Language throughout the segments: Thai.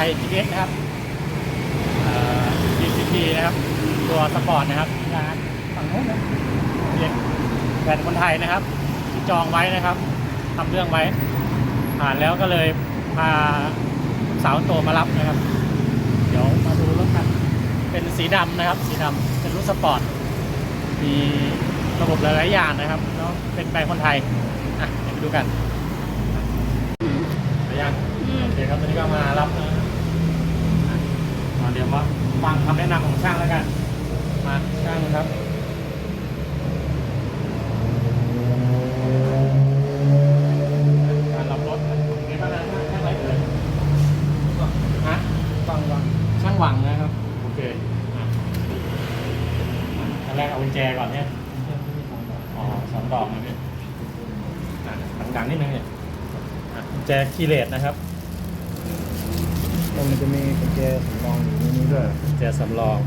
อ่ามารับรถอ่ามอเตอร์ไซค์ GTX นะครับอ่า DCT นะครับ ตัวสปอร์ตนะครับนะฝั่งโน้นนะเรียกแฟนคนไทยนะครับ ที่จองไว้นะครับทำเรื่องไว้ผ่านแล้วก็เลยพาลูกสาวโตมารับนะครับ เดี๋ยวมาดูรถกันเป็นสีดำนะครับ สีดำเป็นรุ่นสปอร์ต มีระบบหลายๆอย่างนะครับแล้วเป็นแบรนด์คนไทยอะเดี๋ยวไปดูกันไปยังอืมโอเคครับตอนนี้ก็มารับนะอะมา เดี๋ยวมาฟังคำแนะนำของช่างแล้วกัน มาช่างครับการรับรถเป็นไงบ้างนะช่างอะไรเอ่ยฮะฟังวังช่างหวังนะครับ โอเคอะอันแรกเอากุญแจก่อนเนี่ยอ๋อสองดอกนะพี่อะดังๆนิดนึงเนี่ยอะกุญแจคีย์เลสนะครับ มันจะมีกุญแจสำรองอยู่ในนี้ด้วยกุญแจสำรอง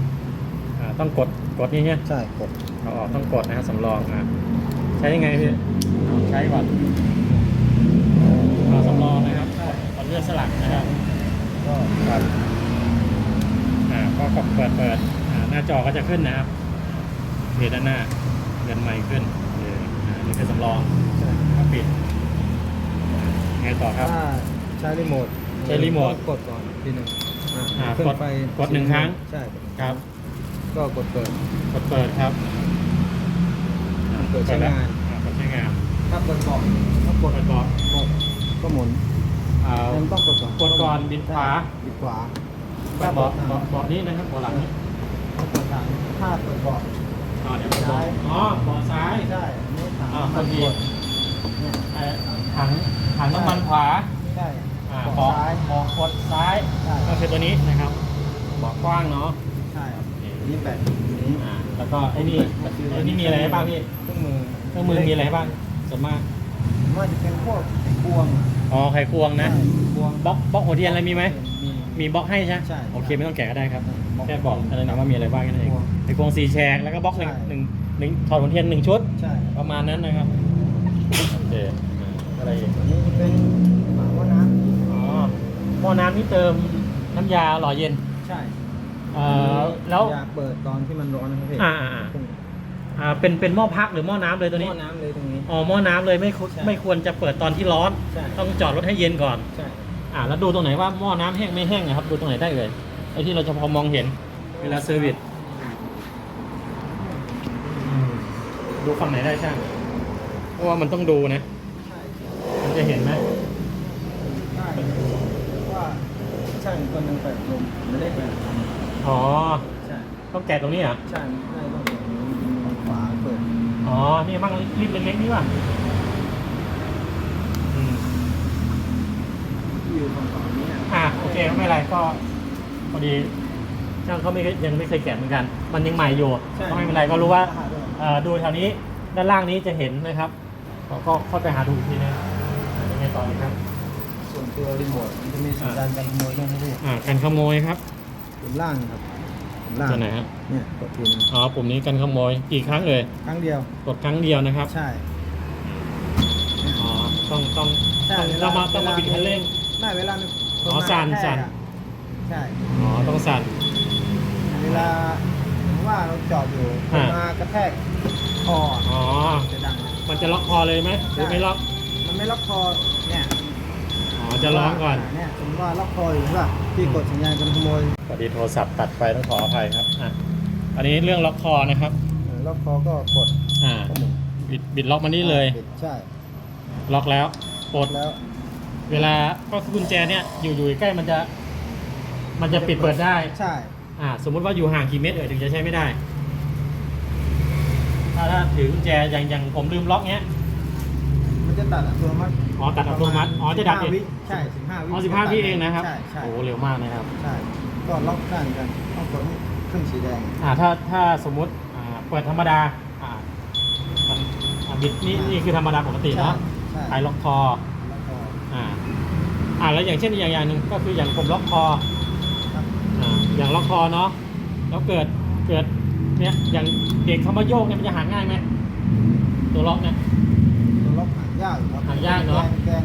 อ่าต้องกดกดนี่เนี่ยใช่กดเอาออกต้องกดนะครับสำรองอะใช้ยังไงพี่เอาใช้ก่อนเอาสำรองนะครับกดเลื่อนสลักนะครับก็ตัดอ่าก็กดเปิดเปิดอ่าหน้าจอก็จะขึ้นนะครับเพจด้านหน้าเงินใหม่ขึ้นเอออ่านี่คือสำรองใช่ก็ปิดอ่าไงต่อครับถ้าใช้รีโมทใช้รีโมท ก็กดก่อน ทีหนึ่งอ่าขึ้นกดไปกดหนึ่งครั้ง ใช่ครับก็กดเปิดกดเปิดครับอ่าเปิดใช้งานอ่เปิดใช้งานถ้าเปิดเบาะถ้ากกดดก่อนกดก็หมุนอ่ายังต้องกดก่อนกดก่อนบิดขวาบิดขวาเบาะเบาะเบาะนี้นะครับเบาะหลังนี้ถ้าเปิดทางถ้าเปิดเบาะอ๋อเดี๋ยวเบาะซ้าย อ๋อเบาะซ้ายใช่ไม่ถามอ่ามันพอดีกดเนี่ย เอ่อถังถังน้ำมันขวาใช่อ่าเบาะเบาะซ้ายเบาะก ดซ้ายใช่ก็คือตัวนี้นะครับเบาะกว้างเนาะใช่โอเคนี่แปดนี้อ่าแล้วก็ไอ้นี่ไอ้นี่มีอะไรให้บ้างพี่เครื่องมือเครื่องมือมีอะไรให้บ้างส่วนมากไม่ว่าจะเป็นพวกไอ้พวงอะอ๋อไขควงนะใช่พวงบล็อกบล็อกหัวเทียนอะไรมีไหมมีมีบล็อกให้ใช่ไหมใช่โอเคไม่ต้องแกะก็ได้ครับบล็อกแค่บอกอะไรนะว่ามีอะไรบ้างแค่นั้นเองบล็อกไขควงสีแฉกแล้วก็บล็อกหนึ่งใช่หนึ่งหนึ่งถอดหัวเทียนหนึ่งชุดใช่ประมาณนั้นนะครับโอเคอ่าอะไรอีกอันนี้เป็นฝาหม้อน้อ๋อ หม้อน้ำนี่เติมน้ำยาหล่อเย็นำใช่เอ่อแล้ว อยากเปิดตอนที่มันร้อนนะครับพี่อ่าอ่าอ่า อ่าเป็นเป็นหม้อพักหรือหม้อน้ำเลยตัวนี้ หม้อน้ำเลยตรงนี้ อ๋อหม้อน้ำเลยไม่ควรใช่ ไม่ควรจะเปิดตอนที่ร้อน ใช่ต้องจอดรถให้เย็นก่อน ใช่อ่าแล้วดูตรงไหนว่าหม้อน้ำแห้งไม่แห้งนะครับ ดูตรงไหนได้เลยไอ้ที่เราจะพอมองเห็นเวลาเซอร์วิสอืมดูฝั่งไหนได้ช่างเพราะว่ามันต้องดูนะใช่มันจะเห็นไหม ได้ว่าช่าง คนหนึ่งเปิดลมไม่ได้เปิดลมอ๋อ ใช่ต้องแกะตรงนี้เหรอะ ใช่ไม่ต้องเปิดลมมีฝาเปิดอ๋อ นี่มั่งรีบเล็กๆนี่ว่ะอืมที่อยู่ฝั่งฝั่งนี้อะอะ โอเคไม่เป็นไรก็พอดีช่างเขาไม่เคยยังไม่เคยแกะเหมือนกัน มันยังใหม่อยู่ก็ไม่เป็นไรก็รู้ว่าหาด้วยเอ่อดูแถวนี้ด้านล่างนี้จะเห็นนะครับก็ก็ค่อยไปหาดูอีกทีนึงยังไงต่อดีครับส่วน ตัวรีโมทมันจะมีสัญญาณการขโมยด้วยนะพี่อ่ากันขโมยครับปุ่มล่างครับปุ่มล่างตัวไหนครับเนี่ยกดทีนึงอ๋อปุ่มนี้กันขโมยกี่ครั้งเลยครั้งเดียวกดครั้งเดียวนะครับ ใช่อ๋อต้องต้องใช่ต้องต้องมาต้องมาบิดคันเร่งไม่เวลามันอ๋อสั่นกระแทกสั่นอะใช่อ๋อต้องสั่นเวลาผมว่าเราจอดอยู่อ่ามากระแทกคออ๋อจะดังมันจะล็อกคอเลยไหมหรือไม่ล็อก มันไม่ล็อกคอเนี่ย อ๋อจะร้องก่อน เนี่ยสมมติว่าล็อกคออยู่ใช่ป่ะพี่กดสัญญาณการขโมยพอดีโทรศัพท์ตัดไฟต้องขออภัยครับอะอันนี้เรื่องล็อกคอนะครับ เออล็อกคอก็กดอ่า ก็หมุนบิดบิดล็อกมานี่เลย ปิดใช่ล็อกแล้วปลดแล้วเวลาก็กุญแจเนี่ยอยู่อยู่ใกล้มันจะ มันจะปิดเปิดได้ ใช่ อ่า สมมุติว่าอยู่ห่างกี่เมตรเออถึงจะใช้ไม่ได้ ถ้าถ้าถือกุญแจอย่างอย่างผมลืมล็อกเนี้ยมัน จะตัดอัตโนมัติอ๋อตัดอัตโนมัติอ๋อจะดับ15เองวิใช่สิบห้าวิอ๋อสิบห้าวิเองนะครับ ใช่ใช่โอ้โหเร็วมากนะครับ ใช่ก็ล็อกได้เหมือนกันต้องกดให้ขึ้นสีแดงอ่าถ้าถ้าสมมุติอ่าเปิดธรรมดาอ่ามันอ่าบิดนี่นี่คือธรรมดาปกติเนาะใช่ไอล็อกคอล็อกคออ่าอ่าแล้วอย่างเช่นอย่างอย่างหนึ่งก็คืออย่างผมล็อกคอครับอ่าอย่างล็อกคอเนาะแล้วเกิดเกิดเนี่ยอย่างเด็กเขามาโยกเนี่ยมันจะหาง่ายไหมตัวล็อกเนี่ยตัวล็อกหาง ยากอยู่ครับหางยากเนอะ แกนแกน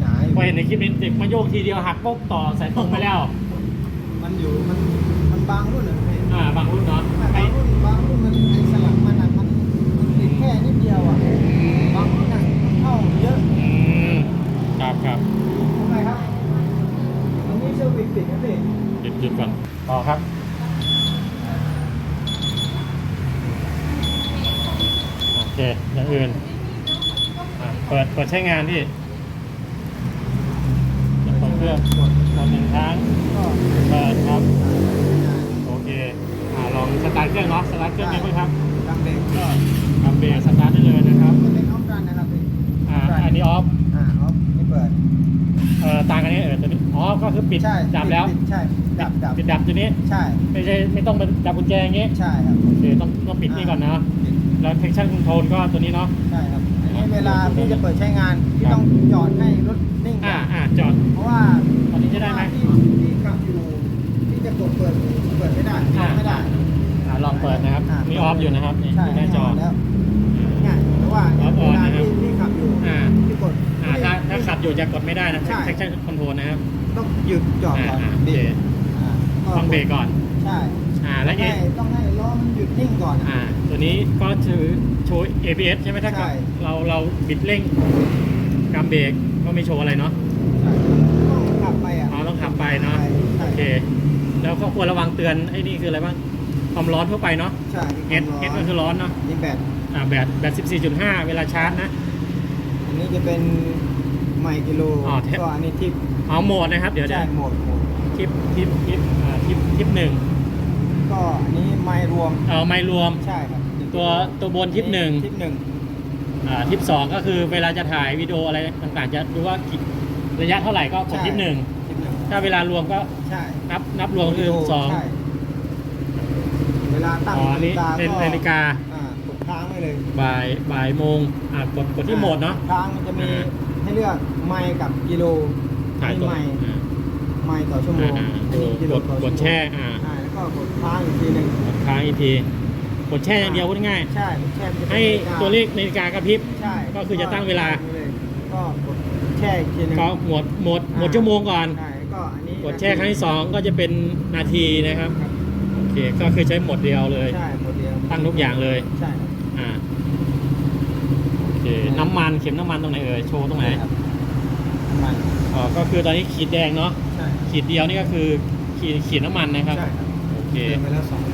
หนาอยู่พอเห็นในคลิปนี้เด็กมาโยกทีเดียวหักปุ๊บต่อสายตรงไปแล้ว มันอยู่มันมันบางรุ่นอะพี่อ่าบางรุ่นเนาะบาไอ้งรุ่นบางรุ่นมันไอ้สลักมันอะมันมันติดแค่นิดเดียวอะบางรุ่นอะเข้าเยอะอืมครับครับทำไมครับอันนี้เซอร์วิสติดนะพี่หยุดหยุดก่อนต่อครับ โอเคอย่างอื่นอะ เปิดเปิดใช้งานที่เปิดเครื่องกดกดหนึ่งครั้งก็เปิดครับ โอเคอ่าลองสตาร์ทเครื่องเนาะสตาร์ทเครื่องนี้ไหมครับทำเบรกก็ทำเบรกสตาร์ทได้เลยนะครับจะเป็นออฟรันนะครับพี่อ่าอันนี้ออฟอ่าออฟนี่เปิดเอ่อต่างกันนี้เออตัวนี้อ๋อก็คือปิดใช่ดับแล้วปิดใช่ดับดับปิดดับตัวนี้ใช่ไม่ใช่ไม่ต้องเป็นดับกุญแจอย่างงี้ใช่ครับโอเคต้องต้องปิดนี่ก่อนนะปิดแล้ว traction control ก็ตัวนี้เนาะใช่ครับอันนี้ เวลาพี่จะเปิดใช้งานพี่ต้องจอดให้รถนิ่งก่อ่าอนอ่าจอด เพราะว่าตอนนี้จะได้ไหม ที่ที่ขับอยู่ที่จะกดเปิดเปิดไม่ได้อ่า ไม่ได้ อ่าลองเปิดนะครับามีออฟอยู่นะครับนี่ใช่ที่หน้าจอ แล้วเนี่ยแต่ว่าออฟอเวอนลานะครับ ที่ที่ขับอยู่อ่าที่กดอ่าถ้าถ้าขับอยู่จะกดไม่ได้นะใช่ traction control นะครับต้องหยุดจอดอ่าก่อนอ่าโอเคอ่าต้องเบรกก่อน ใช่ อ่าแล้วเอให้ต้องให้ล้อมันหยุดนิ่งก่อนอ่าตัวนี้ก็ถือ โชว์ ABS ใช่ไหมถ้าใช่ เราเราบิดเร่งกำเบรกก็ไม่โชว์อะไรเนาะใช่ต้องขับไปอะ อ๋อต้องขับไปเนาะใช่ โอเค แล้วก็ควรระวังเตือนไอ้นี่คืออะไรบ้างความร้อนทั่วไปเนาะ ใช่เอสเอสก็คือร้อนเนาะนี่แบตอ่าแบตแบต14.5 เวลาชาร์จนะ อันนี้จะเป็นไมค์กิโลอ๋อเทป ก็อันนี้ทิปเอาโหมดนะครับ เดี๋ยวเดี๋ใช่ยวโหมดโหมด ทิปทิปทิปอ่าทิปทิปหนึ่งก็อันนี้ไมค์รวม เอาไม่รวม ใช่ครับ ตัวตัวบนทิปหนึ่งทิปหนึ่งอ่าทิปสองก็คือเวลาจะถ่ายวิดีโออะไรต่างๆ จะดูว่ากี่ระยะเท่าไหร่ก็กดทิปหนึ่งทิปหนึ่งถ้าเวลารวมก็ใช่นับนับรวมคือสองใช่เวลาตั้งอ๋ออันนี้นาเป็นฬิกานาฬิกาอ่ากดค้างไว้เลยบ่ายบ่ายโมงอ่ากดกดที่โหมดเนาะค้างมันจะมีอ่าให้เลือกไมค์กับกิโลถ่ายมีตัวไมค์อ่าไมค์ต่อชั่วโมงอ่าอันนี้กิโลกดต่อกชั่วดโมงแช่อ่าอ่าแล้วก็กดค้างอีกทีหนึ่งกดค้างอีกทีก ดแช่อย่างเดียวพูดง่ายใช่แช่มันจะเป็นให้นาฬิกาตัวเลขนาฬิกากระพริบ ใช่ก็คือจะตั้งเวลา ก็กดแช่อีกทีหนึงก็หมดหมดหมดชั่วโมงก่อน ใช่ก็อันนี้กดแช่ครั้งที่สองก็จะเป็นนาทีนะครับครับโอเคก็คือใช้หมดเดียวเลย ใช่หมดเดียวตั้งทุกอย่างเลยใช่ครับอ่าโอเคน้ำมันเข็มน้ำมันตรงไหนเอ่ยโชว์ตรงไหนครับน้ำมันอ๋อก็คือตอนนี้ขีดแดงเนาะใช่ขีดเดียวนี่ก็คือขีดขีดน้ำมันนะครับใช่ครับโอเค เติมไปแล้วสองลิตร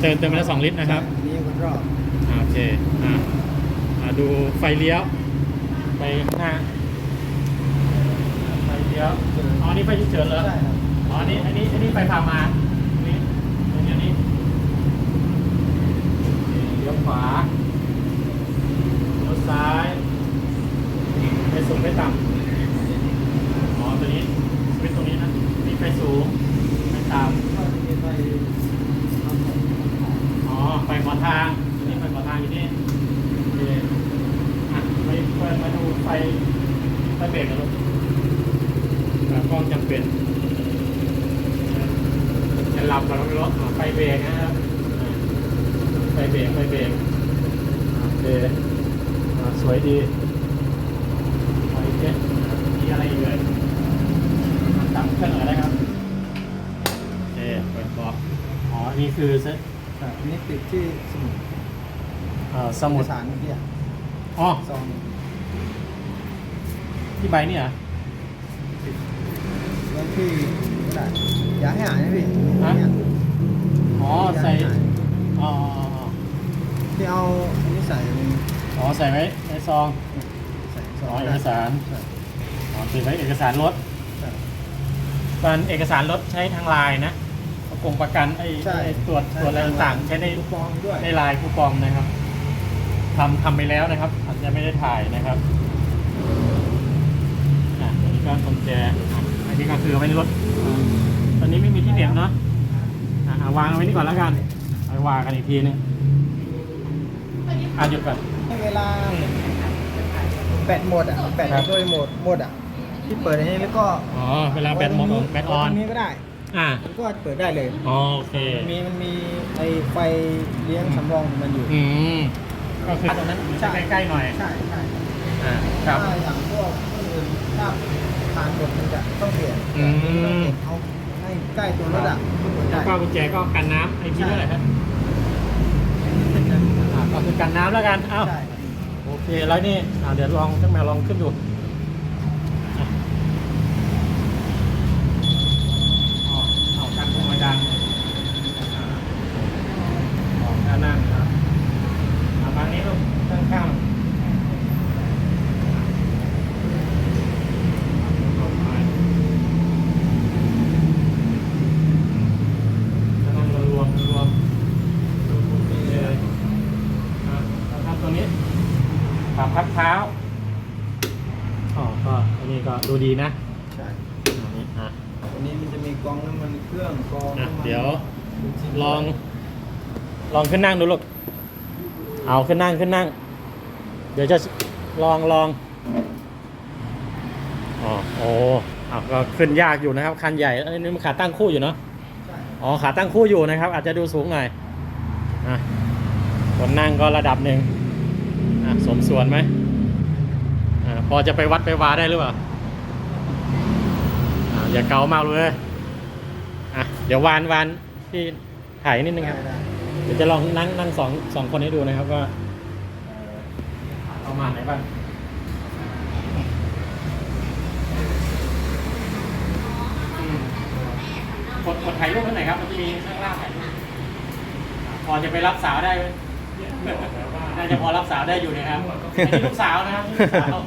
เติมเติมไปแล้วสองลิตรนะครับใช่อันนี้ก็รอบอ่าโอเคอ่าอ่าดูไฟเลี้ยวไปข้างหน้าไฟเลี้ยวอ๋อนี่ไฟฉุกเฉินเหรอใช่ครับอ๋ออันนี้อันนี้อันนี้ไฟพามาอันนี้อันนี้อันนี้เลี้ยวขวาเลี้ยวซ้ายไปสูงไปต่ำอ๋อ ตัวนี้สวิตช์ตรงนี้นะนี่ไฟสูงไฟต่ ก็จะมีไฟำอ๋อ ไฟขอทางอันนี้ไฟขอทางอยู่นี่โอเคอะไปเปิดมาดูไฟ ไฟเบรกนะลูกอะกล้องจำเป็น จะหลับกับรถไฟเบรกนะครับอ่าไฟเบรกไฟเบรกโอ เคอ่าสวยดีไฟเจ็ตมีอะไรอีกเลยตั้งเครื่องอะไรครับโอเคเปิดบอกอ๋อ นี่คือเซตใช่อันนี้ติดที่สมุดเอ่อสมุดเอกสารเมื่อกี้อะอ๋อซองที่ใบนี่เหรอแล้วที่ก็ได้อย่าให้หายนะพี่ฮะเนี่ยอ๋อ ใส่ อ๋ออ๋ออ๋อ ที่เอาอันนี้ใส่ในอ๋อใส่ไว้ในซองใส่ซอ๋อองเอกสารใช่อ๋อติดไว้เอกสารรถใช่การเอกสารรถใช้ทางไลน์นะประกงประกันไอ้ใช่ ไอ้ตรวจตรวจอะไรต่างๆใช้ใน ลูกฟองด้วยในไลน์คูปองนะครับทำทำไปแล้วนะครับอาจจะไม่ได้ถ่ายนะครับอะอันนี้ก็กุญแจอะอันนี้ก็คือไว้ในรถอ่าตอนนี้ไม่มีที่เหน็บเนาะอะเอาวางเอาไว้นี่ก่อนแล้วกันเอาไปวางกันอีกทีนึง อะหยุดก่อนให้เวลาแบตหมดอะแบตครับโดยหมดหมดอะที่เปิดอันนี้แล้วก็อ๋อ เวลาแบตหมดแบตออน ตรงนี้ก็ได้อะมันก็เปิดได้เลยอ๋อโอเคมีมันมีไอไฟเลี้ยงสำรองของมันอยู่ อืม ก็คือตรงนั้นใช่ ใกล้ๆหน่อย ใช่ใช่อ่า ครับ ถ้าอย่างพวกคนอื่นถ้าทผ่านหมดมันจะต้องเปลี่ยนอืม ต้องเปลี่ยนเอาให้ใกล้ตัวรถอะทุกคนแล้ได้วก็กุญแจก็กันน้ำไอ้พี่เท่าไหร่ครับ เป็นอย่างนี้ อ่าก็ คือกันน้ำแล้วกัน เอ้า ใช่ โอเค แล้วนี่อ่าเดี๋ยวลองช่างแมวลองขึ้นดูอะอ๋อเอาการพวงมาดังอ่าออกด้านนั่งครับเอาบางนี้ลูกข้างข้างออกไปแล้วนั่งรวมรวมนี่เลยอะแล้วทำตัวนี้ ปรับพักเท้า อ๋อ ก็อันนี้ก็ ดูดีนะใช่อันนี้อะวันนี้มันจะมีกองน้ำมันเครื่องกองอะน้ำมันเดี๋ยวลอง ลองขึ้นนั่งดูลูกเอาขึ้นนั่งขึ้นนั่ง เดี๋ยวจะลองลองอ๋อโอ้เอาก็ขึ้นยากอยู่นะครับ คันใหญ่อันนี้มันขาตั้งคู่อยู่เนาะใช่อ๋อขาตั้งคู่อยู่นะครับ อาจจะดูสูงหน่อยอะคนนั่งก็ระดับหนึ่งอะสมส่วนไหมอ่าพอจะไปวัดไปวาได้หรือเปล่า อ่าอย่าเกามากเลยอะเดี๋ยววานวานที่ถ่ายนิดนึงครับได้เดี๋ยวจะลองนั่งนั่งสองสองคนให้ดูนะครับว่าเอ่อประมาณไหนบ้างอืมกดกดถ่ายรูปให้หน่อยครับ มันจะมีข้างล่างถ่ายรูปพอจะไปรับสาวได้ไหมน่าจะพอรับสาวได้อยู่นะครับอันนี้ลูกสาวนะครับนี่ลูกสาว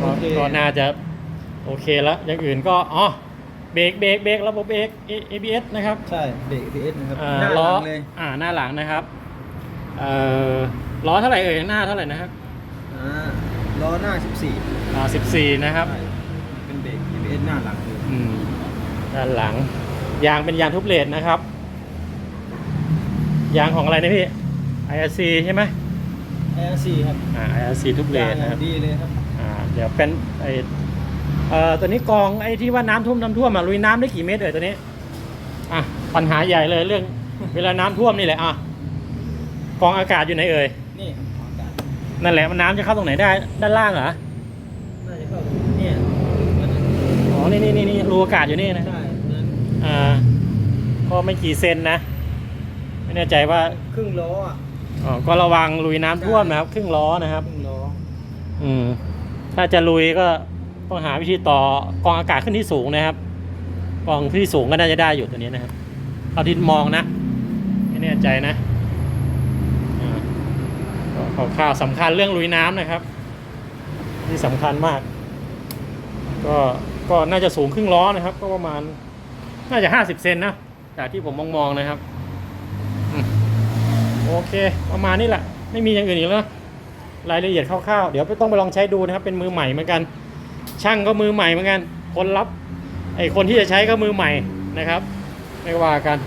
โอเค ก็น่าจะโอเคแล้ว อย่างอื่นก็อ๋อเบรกเบรกเบรกระบบเบรก ABS นะครับใช่เบรก ABS นะครับอ่าหน้าหล้อลังเลยอ่าหน้าหลังนะครับเอ่อล้อเท่าไหร่เอ่ยหน้าเท่าไหร่นะครับอ่าล้อหน้า 14อ่า14นะครับ ใช่เป็นเบรก ABS หน้าหลังเลยอืมด้านหลัง ยางเป็นยางทุบเลดนะครับ ยางของอะไรนะพี่ IRC ใช่ไหม ARC ครับอ่า IRC ทุบเลดยางนะครับ ดีเลยครับอ่า เดี๋ยวเป็นไอเอ่อตัวนี้กองไอ้ที่ว่าน้ำท่วมน้ำท่วมอะลุยน้ำได้กี่เมตรเอ่ยตัวนี้อะปัญหาใหญ่เลยเรื่อง เวลาน้ำท่วมนี่แหละอะกองอากาศอยู่ไหนเอ่ยนี่ครับอากาศนั่นแหละมันน้ำจะเข้าตรงไหนได้ ด้านล่างเหรอน่าจะเข้าเนี่ยมันจะอ๋อนี่นี่นี่นี่รูอากาศอยู่นี่นะใช่นั้นอ่าก็ไม่กี่เซนนะ ไม่แน่ใจว่าครึ่งล้ออะอ๋อก็ระวังลุยน้ำท่วมนะครับ ครึ่งล้อนะครับครึ่งล้ออืม ถ้าจะลุยก็ต้องหาวิธีต่อกองอากาศขึ้นที่สูงนะครับ กองที่สูงก็น่าจะได้อยู่ตัวนี้นะครับเท่าที่มองนะ ไม่แน่ใจนะก็ข่าวสำคัญเรื่องลุยน้ำนะครับนี่สำคัญมาก ก็ก็น่าจะสูงครึ่งล้อนะครับ ก็ประมาณน่าจะห้าสิบเซนนะจากที่ผมมองมองๆนะครับ โอเค ประมาณนี้แหละ ไม่มีอย่างอื่นอีกแล้ว รายละเอียดคร่าวๆ เดี๋ยวต้องไปลองใช้ดูนะครับ เป็นมือใหม่เหมือนกัน ช่างก็มือใหม่เหมือนกัน คนรับไอคนที่จะใช้ก็มือใหม่นะครับ ไม่ว่ากัน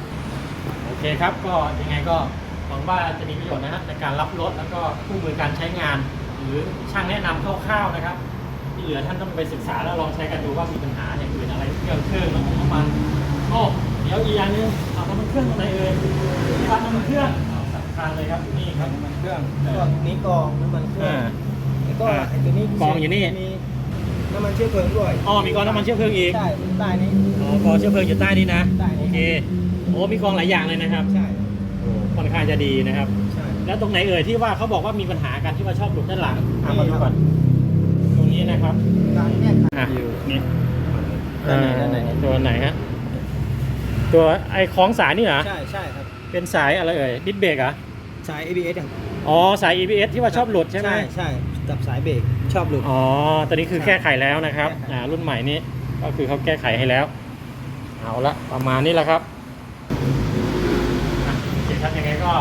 โอเคครับก็ยังไงก็หวังว่าจะมีประโยชน์นะครับในการรับรถแล้วก็คู่มือการใช้งาน หรือช่างแนะนำคร่าวๆนะครับ ที่เหลือท่านต้องไปศึกษาแล้วลองใช้กันดูว่ามีปัญหาอย่างอื่นอะไรเครื่องเครื่องแล้วน้ำมันโอ้เดี๋ยวอีกอย่างนึงเอาน้ำมันเครื่องตรงไหนเอ่ยที่ร้านน้ำมันเครื่อง เอาสำคัญเลยครับ นี่ครับน้ำมันเครื่องเออก็นี้กรองน้ำมันเครื่องอ่า แล้วก็อ่าไอ้ตัวนี้กรองอยู่นี่ มีน้ำมันเชื้อเพลิงด้วยอ๋อมีกองน้ำมันเชื้อเพลิงอีกใช่ใต้นี้ อ๋อกองเชื้อเพลิงอยู่ใต้นี้นะใต้นี้โอเคโอ้มีกองหลายอย่างเลยนะครับใช่โอ้ค่อนข้างจะดีนะครับ ใช่ แล้วตรงไหนเอ่ยที่ว่าเขาบอกว่ามีปัญหากันที่ว่าชอบหลุดด้านหลังอะนี่มาดูก่อนตรงนี้นะครับการแยกอะอยู่นี่ด้านไหนด้านไหนอ่าตัวไหนฮะตัวไอ้คล้องสายนี่เหรอใช่ใช่ครับ เป็นสายอะไรเอ่ยดิสเบรกเหรอสาย ABS ครับอ๋อสาย EBS ที่ว่าชอบหลุดใช่ไหมใช่ใช่กับสายเบรกชอบหลุด อ๋อตัวนี้คือใช่แก้ไขแล้วนะครับแก้ไข อ่ารุ่นใหม่นี้ก็คือเขาแก้ไขให้แล้ว เอาละประมาณนี้แหละครับอะโอเคครับยังไงก็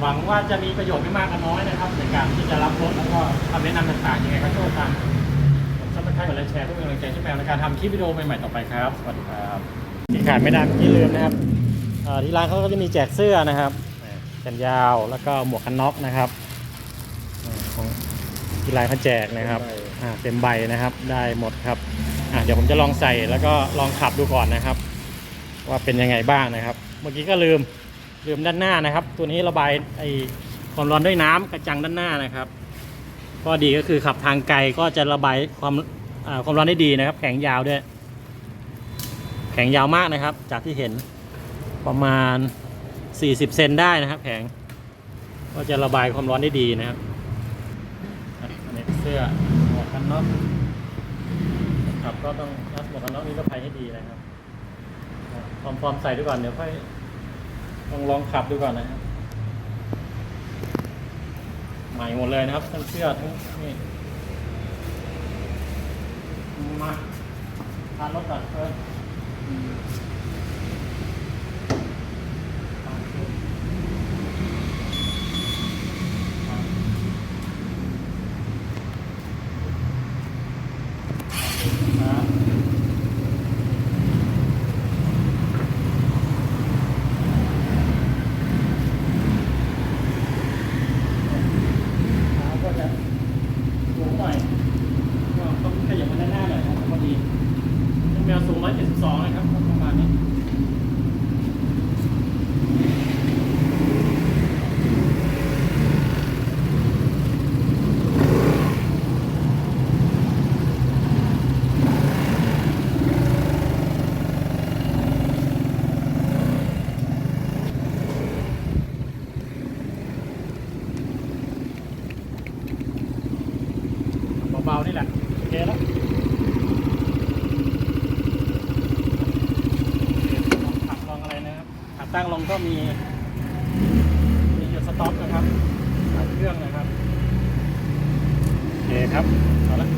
หวังว่าจะมีประโยชน์ไม่มากก็น้อยนะครับในการที่จะรับรถแล้วก็คำแนะนำต่างๆยังไงก็ช่วยกันซับสไครต์กดไลค์แชร์เพื่อเป็นกำลังใจช่วยแมวในการทำคลิปวิดีโอใหม่ๆต่อไปครับสวัสดีครับที่ขาดไม่ได้ที่ลืมนะครับเอ่อ ที่ร้านเขาก็จะมีแจกเสื้อนะครับแขนยาวแล้วก็หมวกกันน็อกนะครับอ่าของที่ร้านเขาแจกนะครับอ่าเต็มใบนะครับได้หมดครับอ่าเดี๋ยวผมจะลองใส่แล้วก็ลองขับดูก่อนนะครับ ว่าเป็นยังไงบ้างนะครับ เมื่อกี้ก็ลืมลืมด้านหน้านะครับ ตัวนี้ระบายไอ้ความร้อนด้วยน้ำกระจังด้านหน้านะครับข้อดีก็คือขับทางไกลก็จะระบายความอ่าความร้อนได้ดีนะครับ แข็งยาวด้วย แข็งยาวมากนะครับ จากที่เห็น ประมาณ 40 เซนได้นะครับแข็งก็จะระบายความร้อนได้ดีนะครับอะอันนี้เสื้อหมวกกันน็อกขับก็ต้องรัดหมวกกันน็อกนิรภัยให้ดีนะครับพร้อมพร้อมใส่ดูก่อนเดี๋ยวค่อยลองลองขับดูก่อนนะครับใหม่หมดเลยนะครับทั้งเสื้อทั้งนี่มาทานรถก่อนเพิ่มาก็จะสูงหน่อยก็ต้องขยับมาด้านหน้าหน่อยครับพอดีแมวสูง 172 นะครับประมาณนี้ เบาๆนี่แหละโอเคแล้วลองขับลองอะไรนะครับขับ ตั้งลงก็มีมีจุดสต็อปนะครับขับเครื่องนะครับโอเคครับเอาละ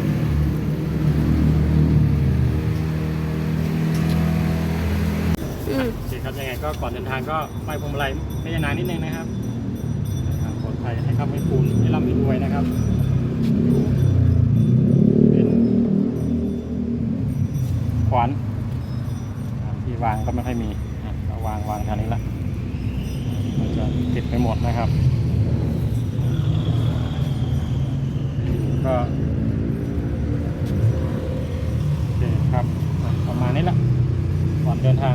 อืม โอเคครับยังไงก็ก่อนเดินทางก็ไปพวงมาลัยไม่ยานานนิดนึงนะครับทางปลอดภัยให้ครับให้คุณให้ร่ำให้รวยนะครับอยู่เป็นขวานอ่าที่วางก็ไม่ค่อยมี วางวางแถวนี้ละมันจะติดไปหมดนะครับ ก็โอเคครับประมาณนี้ละก่อนเดินทาง